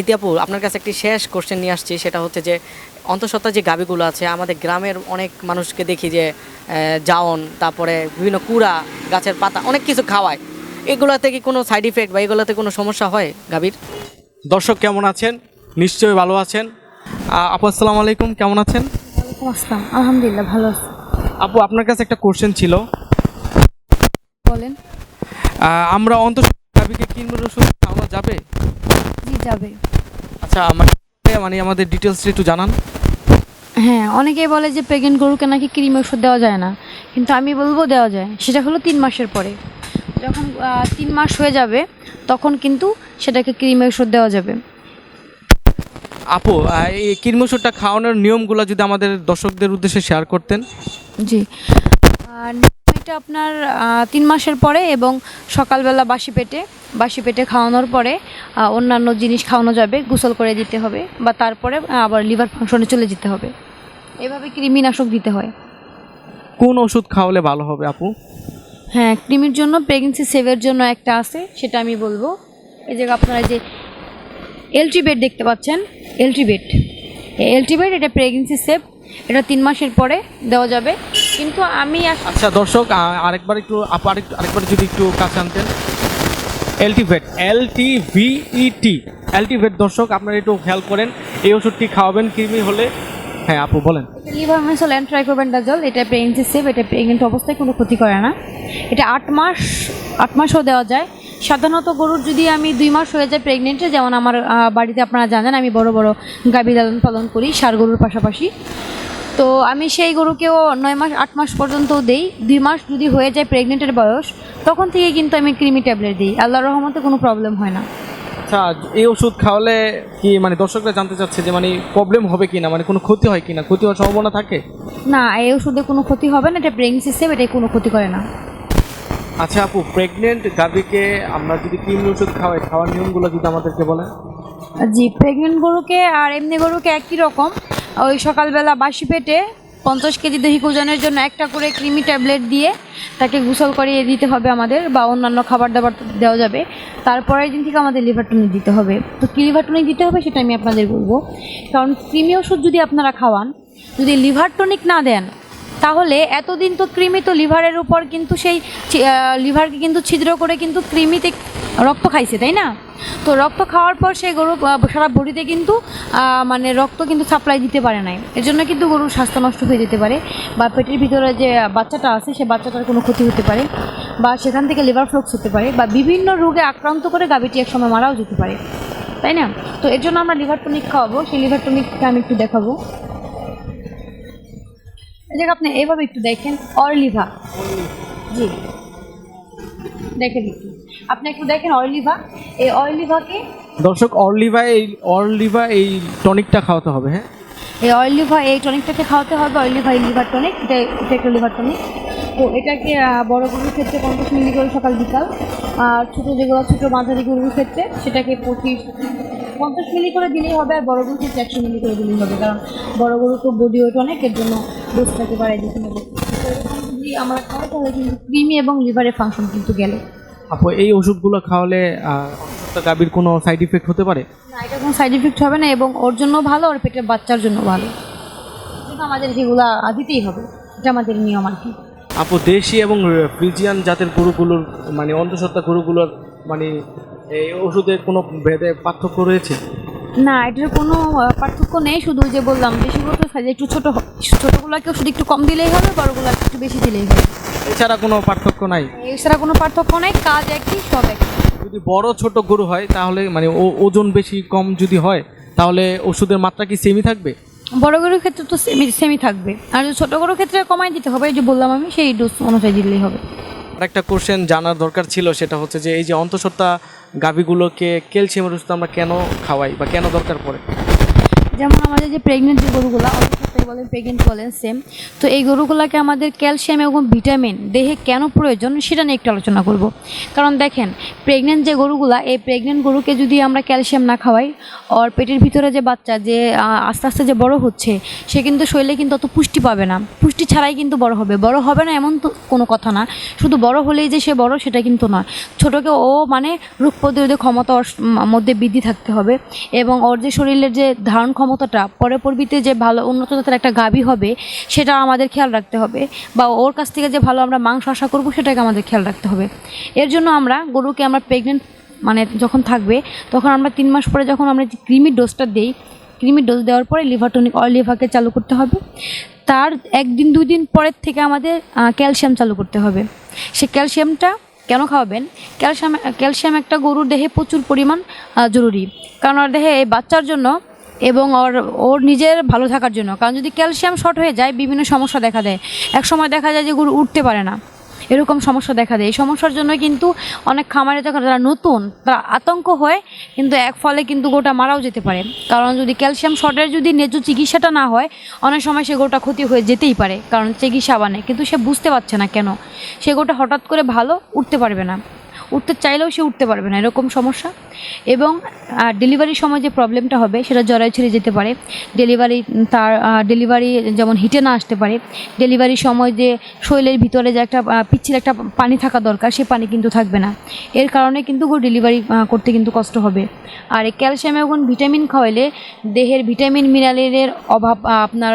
ইতি আপু আপনার কাছে একটি শেষ কোশ্চেন নিয়ে আসছি সেটা হচ্ছে যে অন্তঃসত্ত্বা যে গাবিগুলো আছে আমাদের গ্রামের অনেক মানুষকে দেখি যে জাওন তারপরে বিভিন্ন কুড়া গাছের পাতা অনেক কিছু খাওয়ায়। এগুলোতে কি কোনো সাইড ইফেক্ট বা এগুলোতে কোনো সমস্যা হয় গাভীর? দর্শক কেমন আছেন? নিশ্চয়ই ভালো আছেন। আপু আসসালামু আলাইকুম কেমন আছেন? আসসালাম আলহামদুলিল্লাহ ভালো আছি। আপু আপনার কাছে একটা কোশ্চেন ছিল। বলেন। আমরা অন্তঃসত্ত্বা গাভীকে কিনবো ওষুধ খাওয়ানো যাবে? যাবে। আচ্ছা আমার মানে আমাদের ডিটেলসটা একটু জানান। হ্যাঁ অনেকেই বলে যে প্রেগনেন্ট গরুকে নাকি ক্রিম ওষুধ দেওয়া যায় না। কিন্তু আমি বলব দেওয়া যায়। সেটা হলো তিন মাসের পরে। যখন তিন মাস হয়ে যাবে তখন কিন্তু সেটাকে ক্রিম ওষুধ দেওয়া যাবে। আপু এই কৃমি ওষুধটা খাওয়ানোর নিয়মগুলো যদি আমাদের দর্শকদের উদ্দেশ্যে শেয়ার করতেন। জি। এটা আপনার তিন মাসের পরে এবং সকালবেলা বাসি পেটে বাসি পেটে খাওয়ানোর পরে অন্যান্য জিনিস খাওয়ানো যাবে গোসল করে দিতে হবে বা তারপরে আবার লিভার ফাংশনে চলে যেতে হবে। এভাবে কৃমিনাশক দিতে হয়। কোন ওষুধ খাওয়ালে ভালো হবে আপু? হ্যাঁ ক্রিমির জন্য প্রেগনেন্সি সেভের জন্য একটা আছে সেটা আমি বলব। এই যে আপনারা যে এলট্রিবেট দেখতে পাচ্ছেন এলট্রিবেট এলট্রিবেট এটা প্রেগনেন্সি সেভ এটা তিন মাসের পরে দেওয়া যাবে। কিন্তু আমি আচ্ছা দর্শক আরেকবার একটু আপু আরেকটু আরেকবার যদি একটু কাছে আনতেন। এলটিভেট এল টি ভিইটি এলটিভেট দর্শক আপনারা একটু খেয়াল করেন এই ওষুধটি খাওয়াবেন কৃমি হলে। হ্যাঁ আপু বলেন। লিভারমেসল অ্যান্ড ট্রাইকোবেন্ডাজল এটা প্রেগনেন্সি সেভ এটা প্রেগনেন্ট অবস্থায় কোনো ক্ষতি করে না। এটা আট মাস আট মাসও দেওয়া যায়। সাধারণত গরুর যদি আমি দুই মাস হয়ে যায় প্রেগনেন্টে যেমন আমার বাড়িতে আপনারা জানেন আমি বড় বড় গাভী লালন পালন করি সার গরুর পাশাপাশি। তো আমি সেই গরুকেও নয় মাস আট মাস পর্যন্ত দেই। দুই মাস যদি হয়ে যায় প্রেগনেন্টের বয়স তখন থেকে কিন্তু আমি ক্রিমি ট্যাবলেট দিই। আল্লাহ রহমতে কোনো প্রবলেম হয় না। আচ্ছা এই ওষুধ খাওয়ালে কি মানে দর্শকরা জানতে চাচ্ছে যে মানে প্রবলেম হবে কিনা? মানে কোনো ক্ষতি হয় কিনা? ক্ষতি হওয়ার সম্ভাবনা থাকে? না এই ওষুধে কোনো ক্ষতি হবে না। এটা প্রেগনেন্সি সিস্টেম এটাই কোনো ক্ষতি করে না। আচ্ছা আপু প্রেগনেন্ট গাভীকে আমরা যদি কৃমি ওষুধ খাওয়াই খাওয়ার নিয়মগুলো যদি আমাদেরকে বলেন। জি প্রেগনেন্ট গরুকে আর এমনি গরুকে একই রকম। ওই সকালবেলা বাসি পেটে পঞ্চাশ কেজি দহি ওজনের জন্য একটা করে ক্রিমি ট্যাবলেট দিয়ে তাকে গোসল করিয়ে দিতে হবে আমাদের বা অন্যান্য খাবার দাবার দেওয়া যাবে। তারপরের দিন থেকে আমাদের লিভার টনিক দিতে হবে। তো কী লিভার টনিক দিতে হবে সেটা আমি আপনাদের বলব। কারণ ক্রিমি ওষুধ যদি আপনারা খাওয়ান, যদি লিভার টনিক না দেন তাহলে এতদিন তো কৃমি তো লিভারের উপর কিন্তু সেই লিভারকে কিন্তু ছিদ্র করে কিন্তু কৃমিতে রক্ত খাইছে, তাই না? তো রক্ত খাওয়ার পর সেই গরু সারা বডিতে কিন্তু মানে রক্ত কিন্তু সাপ্লাই দিতে পারে নাই। এর জন্য কিন্তু গরুর স্বাস্থ্য নষ্ট হয়ে যেতে পারে বা পেটের ভিতরে যে বাচ্চাটা আছে, সে বাচ্চাটার কোনো ক্ষতি হতে পারে বা সেখান থেকে লিভার ফ্লক্স হতে পারে বা বিভিন্ন রোগে আক্রান্ত করে গাভীটি একসময় মারাও যেতে পারে, তাই না? তো এর জন্য আমরা লিভার টনিক খাওয়াবো। সেই লিভার টনিকটা আমি একটু দেখাবো। এই আপনি এইভাবে একটু দেখেন অরলিভা জি। দেখেন একটু আপনি একটু দেখেন অরলিভা এই অরলিভাকে দর্শক অরলিভা এই অরলিভা এই টনিকটা খাওয়াতে হবে হ্যাঁ? এই অয়েলিভা এই টনিকটাকে খাওয়াতে হবে অয়েলিভা এই লিভার টনিক এটা এটা একটা লিভার টনিক তো এটাকে বড় গরুর ক্ষেত্রে পঞ্চাশ মিলি করে সকাল বিকাল আর ছোটো যেগুলো ছোটো মাঝারি গরুর ক্ষেত্রে সেটাকে পঁচিশ পঞ্চাশ মিলি করে দিলেই হবে আর বড় গরুর ক্ষেত্রে একশো মিলি করে দিলেই হবে কারণ বড় গরু তো বডি ওয়েট অনেক এর জন্য ডোজটাকে বাড়াই দিতে হবে। যদি আমরা খাওয়াই তাহলে কিন্তু ক্রিমি এবং লিভারের ফাংশন কিন্তু গেলে। আপু এই ওষুধগুলো খাওয়ালে গাভীর কোনো সাইড ইফেক্ট হতে পারে? না এটা কোনো সাইড এফেক্ট হবে না এবং ওর জন্য ভালো আর পেটের বাচ্চার জন্য ভালো। আমাদের সেগুলো দিতেই হবে এটা আমাদের নিয়ম আর কি। আপু দেশি এবং ফ্রিজিয়ান জাতের গরুগুলোর মানে অন্তঃসত্ত্বা গরুগুলোর মানে এই ওষুধের কোনো ভেদে পার্থক্য রয়েছে? না এটার কোনো পার্থক্য নেই শুধু যে বললাম বেশিগুলো তো সাইজ একটু ছোটো ছোটোগুলোকে শুধু একটু কম দিলেই হবে বড়গুলোকে একটু বেশি দিলেই হবে। এছাড়া কোনো পার্থক্য নাই? এছাড়া কোনো পার্থক্য নেই কাজ একই সব একই। যদি বড় ছোট গরু হয় তাহলে মানে ওজন বেশি কম যদি হয় তাহলে ওষুধের মাত্রা কি সেমই থাকবে? বড় গরুর ক্ষেত্রে তো সেমি সেমি থাকবে। আর ছোটো গরুর ক্ষেত্রে কমাই দিতে হবে যে বললাম আমি সেই ডোজ অনুযায়ী দিলেই হবে। আরেকটা কোশ্চেন জানার দরকার ছিল, সেটা হচ্ছে যে এই যে অন্তঃসত্ত্বা গাভীগুলোকে ক্যালসিয়ামের ওষুধ আমরা কেন খাওয়াই বা কেন দরকার পড়ে? যেমন আমাদের যে প্রেগনেন্ট যে গরুগুলো অবশ্যই বলেন প্রেগনেন্ট বলেন সেম তো এই গরুগুলোকে আমাদের ক্যালসিয়াম এবং ভিটামিন দেহে কেন প্রয়োজন সেটা নিয়ে একটু আলোচনা করব। কারণ দেখেন প্রেগনেন্ট যে গরুগুলা, এই প্রেগনেন্ট গরুকে যদি আমরা ক্যালসিয়াম না খাওয়াই ওর পেটের ভিতরে যে বাচ্চা যে আস্তে আস্তে যে বড় হচ্ছে, সে কিন্তু শরীরে কিন্তু অত পুষ্টি পাবে না। পুষ্টি ছাড়াই কিন্তু বড় হবে। বড় হবে না এমন তো কোনো কথা না। শুধু বড় হলেই যে সে বড়, সেটা কিন্তু নয়। ছোটোকে ও মানে রোগ প্রতিরোধের ক্ষমতা ওর মধ্যে বৃদ্ধি থাকতে হবে। এবং ওর যে শরীরের যে ধারণ ক্ষমতাটা পরে পরবিতে যে ভালো, উন্নত জাতের একটা গাভী হবে, সেটা আমাদের খেয়াল রাখতে হবে। বা ওর কাছ থেকে যে ভালো আমরা মাংস আশা করব, সেটাকে আমাদের খেয়াল রাখতে হবে। এর জন্য আমরা গরুকে আমরা প্রেগনেন্ট মানে যখন থাকবে, তখন আমরা তিন মাস পরে যখন আমরা ক্রিমির ডোজটা দিই ক্রিমির ডোজ দেওয়ার পরে লিভার টনিক অয়েল লিভারকে চালু করতে হবে। তার একদিন দুই দিন পরের থেকে আমাদের ক্যালসিয়াম চালু করতে হবে। সে ক্যালসিয়ামটা কেন খাওয়াবেন? ক্যালসিয়াম ক্যালসিয়াম একটা গরুর দেহে প্রচুর পরিমাণ জরুরি। কারণ ওর দেহে এই বাচ্চার জন্য এবং ওর ওর নিজের ভালো থাকার জন্য। কারণ যদি ক্যালসিয়াম শর্ট হয়ে যায়, বিভিন্ন সমস্যা দেখা দেয়। এক সময় দেখা যায় যে গরু উঠতে পারে না। এরকম সমস্যা দেখা দেয়। এই সমস্যার জন্য কিন্তু অনেক খামারে যখন যারা নতুন, তারা আতঙ্ক হয়, কিন্তু এক ফলে কিন্তু গোটা মারাও যেতে পারে। কারণ যদি ক্যালসিয়াম শর্টের যদি ন্যায্য চিকিৎসাটা না হয়, অনেক সময় সে গোটা ক্ষতি হয়ে যেতেই পারে। কারণ চিকিৎসা বানে কিন্তু সে বুঝতে পারছে না কেন। সে গোটা হঠাৎ করে ভালো উঠতে পারবে না। উঠতে চাইলেও সে উঠতে পারবে না, এরকম সমস্যা। এবং ডেলিভারির সময় যে প্রবলেমটা হবে, সেটা জরায়ু ছেড়ে যেতে পারে। ডেলিভারি তার ডেলিভারি যেমন হিটে না আসতে পারে। ডেলিভারির সময় যে শরীরের ভিতরে যে একটা পিচ্ছিল একটা পানি থাকা দরকার, সে পানি কিন্তু থাকবে না। এর কারণে কিন্তু ডেলিভারি করতে কিন্তু কষ্ট হবে। আর এই ক্যালসিয়াম এবং ভিটামিন খাওয়াইলে দেহের ভিটামিন মিনারেলের অভাব আপনার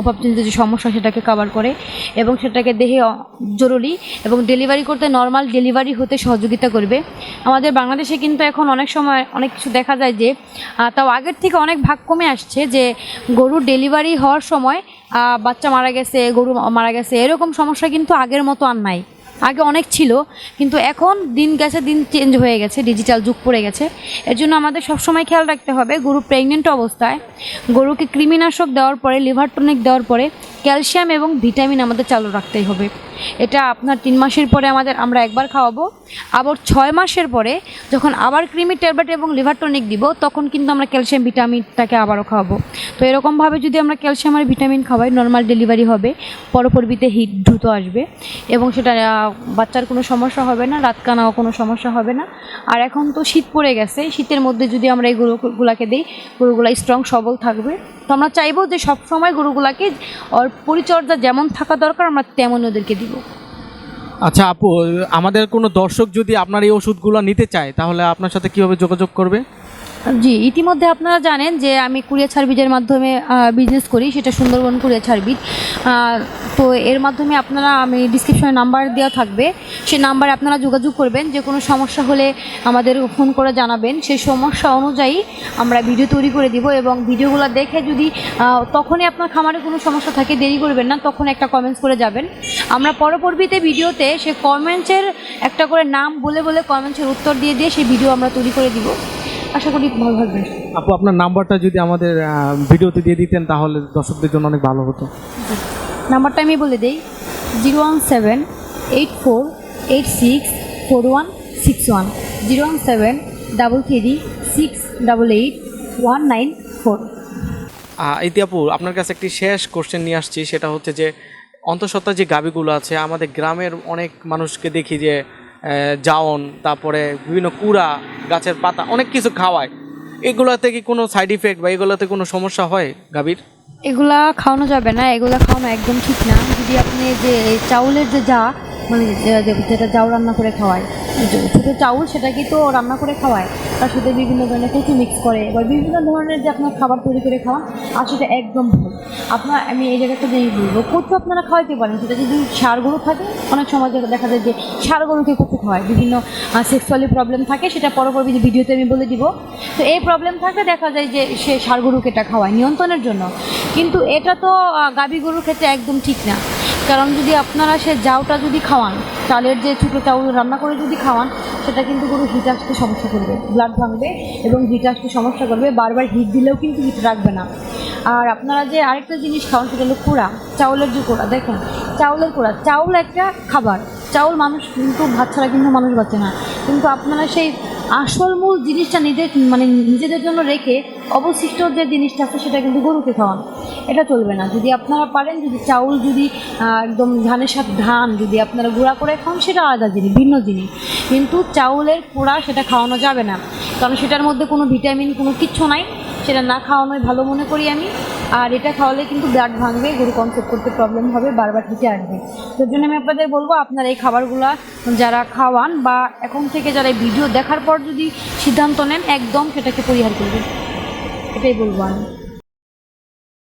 অভাবজনিত যে সমস্যা, সেটাকে কাভার করে এবং সেটাকে দেহে জরুরি। এবং ডেলিভারি করতে নর্মাল ডেলিভারি হতে সহযোগিতা করবে। আমাদের বাংলাদেশে কিন্তু এখন অনেক সময় অনেক কিছু দেখা যায় যে তাও আগের থেকে অনেক ভাগ কমে আসছে যে গরুর ডেলিভারি হওয়ার সময় বাচ্চা মারা গেছে, গরু মারা গেছে, এরকম সমস্যা কিন্তু আগের মতো আর নাই। আগে অনেক ছিল, কিন্তু এখন দিন গেছে, দিন চেঞ্জ হয়ে গেছে ডিজিটাল যুগ পড়ে গেছে। এর জন্য আমাদের সবসময় খেয়াল রাখতে হবে, গরু প্রেগনেন্ট অবস্থায়, গরুকে কৃমিনাশক দেওয়ার পরে লিভার টনিক দেওয়ার পরে ক্যালসিয়াম এবং ভিটামিন আমাদের চালু রাখতেই হবে। এটা আপনার তিন মাসের পরে আমাদের, আমরা একবার খাওয়াবো। আবার ছয় মাসের পরে, যখন আবার ক্রিমি ট্যাবলেট এবং লিভার টনিক দিব, তখন কিন্তু আমরা ক্যালসিয়াম ভিটামিনটাকে আবারও খাওয়াবো। তো এরকমভাবে যদি আমরা ক্যালসিয়াম আর ভিটামিন খাওয়াই নর্মাল ডেলিভারি হবে পরপরবিতে হিট দ্রুত আসবে এবং সেটা বাচ্চার কোনো সমস্যা হবে না রাত কানাও কোনো সমস্যা হবে না। আর এখন তো শীত পড়ে গেছে, শীতের মধ্যে যদি আমরা এই গরুগুলাকে দিই, গরুগুলা স্ট্রং সবল থাকবে। তো আমরা চাইব যে সব সময় গরুগুলাকে ওর পরিচর্যা যেমন থাকা দরকার, আমরা তেমন ওদেরকে দিব। আচ্ছা আপু, আমাদের কোনো দর্শক যদি আপনার এই ওষুধগুলো নিতে চায়, তাহলে আপনার সাথে কীভাবে যোগাযোগ করবে? জি, ইতিমধ্যে আপনারা জানেন যে আমি কুরিয়ার সার্ভিসের মাধ্যমে বিজনেস করি, সেটা সুন্দরবন কুরিয়ার সার্ভিস। তো এর মাধ্যমে আপনারা, আমি ডিসক্রিপশনে নাম্বার দেওয়া থাকবে। সে নাম্বারে আপনারা যোগাযোগ করবেন, যে কোনো সমস্যা হলে আমাদের ফোন করে জানাবেন। সেই সমস্যা অনুযায়ী আমরা ভিডিও তৈরি করে দিব এবং ভিডিওগুলো দেখে যদি তখনই আপনার খামারে কোনো সমস্যা থাকে, দেরি করবেন না, তখন একটা কমেন্টস করে যাবেন। আমরা পরবর্তীতে ভিডিওতে সে কমেন্টসের একটা করে নাম বলে বলে কমেন্টসের উত্তর দিয়ে দিয়ে সেই ভিডিও আমরা তৈরি করে দিব। আশা করি ভালো থাকবেন। আপু আপনার নাম্বারটা যদি আমাদের ভিডিওতে দিয়ে দিতেন তাহলে দর্শকদের জন্য অনেক ভালো হতো। নাম্বারটা আমি বলে দিই zero one seven eight four eight six four one six one. Zero one seven double three six double eight one nine four. Iti আপু আপনার কাছে একটি শেষ কোশ্চেন নিয়ে আসছি সেটা হচ্ছে যে অন্তঃসত্ত্বা যে গাবিগুলো আছে আমাদের গ্রামের অনেক মানুষকে দেখি যে জাওন তারপরে বিভিন্ন কুড়া, গাছের পাতা, অনেক কিছু খাওয়ায়। এগুলাতে কি কোনো সাইড ইফেক্ট বা এগুলাতে কোনো সমস্যা হয়, গাভীর? এগুলা খাওয়ানো যাবে না, এগুলা খাওয়ানো একদম ঠিক না। যদি আপনি যে চাউলের যে যা মানে যেটা চাউল রান্না করে খাওয়ায়। ছোটো চাউল সেটাকে তো রান্না করে খাওয়ায়। তার সাথে বিভিন্ন ধরনের কচু মিক্স করে এবার বিভিন্ন ধরনের যে আপনার খাবার তৈরি করে খাওয়ান আর সেটা একদম ভুল। আপনার, আমি এই জায়গাটা জিনিস বলব, কচু আপনারা খাওয়াইতে পারেন। সেটা যদি সার গরু থাকে, অনেক সময় দেখা- দেখা যায় যে সার গরুকে কচু খাওয়ায়। বিভিন্ন সেক্সুয়ালি প্রবলেম থাকে, সেটা পরবর্তী ভিডিওতে আমি বলে দিব। তো এই প্রবলেম থাকলে দেখা যায় যে সে সার গরুকে এটা খাওয়ায় নিয়ন্ত্রণের জন্য। কিন্তু এটা তো গাভী গরুর ক্ষেত্রে একদম ঠিক না। কারণ যদি আপনারা সে জাউটা যদি খাওয়ান, চালের যে ছোটো চাউল রান্না করে যদি খাওয়ান, সেটা কিন্তু গরু হিট আসতে সমস্যা করবে ব্লাড ভাঙবে এবং হিট আসতে সমস্যা করবে, বারবার হিট দিলেও কিন্তু হিট রাখবে না। আর আপনারা যে আরেকটা জিনিস খাওয়ান, সেটা হলো কুড়া, চাউলের যে কোড়া, দেখেন, চাউলের কোড়া, চাউল একটা খাবার। চাউল মানুষ কিন্তু, ভাত ছাড়া কিন্তু মানুষ বাঁচে না। কিন্তু আপনারা সেই আসল মূল জিনিসটা নিজের মানে নিজেদের জন্য রেখে অবশিষ্ট যে জিনিসটা আছে, সেটা কিন্তু গরুকে খাওয়ান। এটা চলবে না। যদি আপনারা পারেন, যদি চাউল, যদি একদম ধানের সাথে ধান যদি আপনারা গুঁড়া করে খান, সেটা আলাদা জিনিস, ভিন্ন জিনিস। কিন্তু চাউলের পোড়া সেটা খাওয়ানো যাবে না। কারণ সেটার মধ্যে কোনো ভিটামিন, কোনো কিচ্ছু নাই। সেটা না খাওয়ানোই ভালো মনে করি আমি। আর এটা খাওয়ালে কিন্তু ব্লাড ভাঙবে, গরু কনসেপ্ট করতে প্রবলেম হবে, বারবার খেতে আসবে। তার জন্য আমি আপনাদের বলব, আপনারা এই খাবারগুলো যারা খাওয়ান বা এখন থেকে যারা ভিডিও দেখার পর যদি সিদ্ধান্ত নেন, একদম সেটাকে পরিহার করবেন। এটাই বলব আমি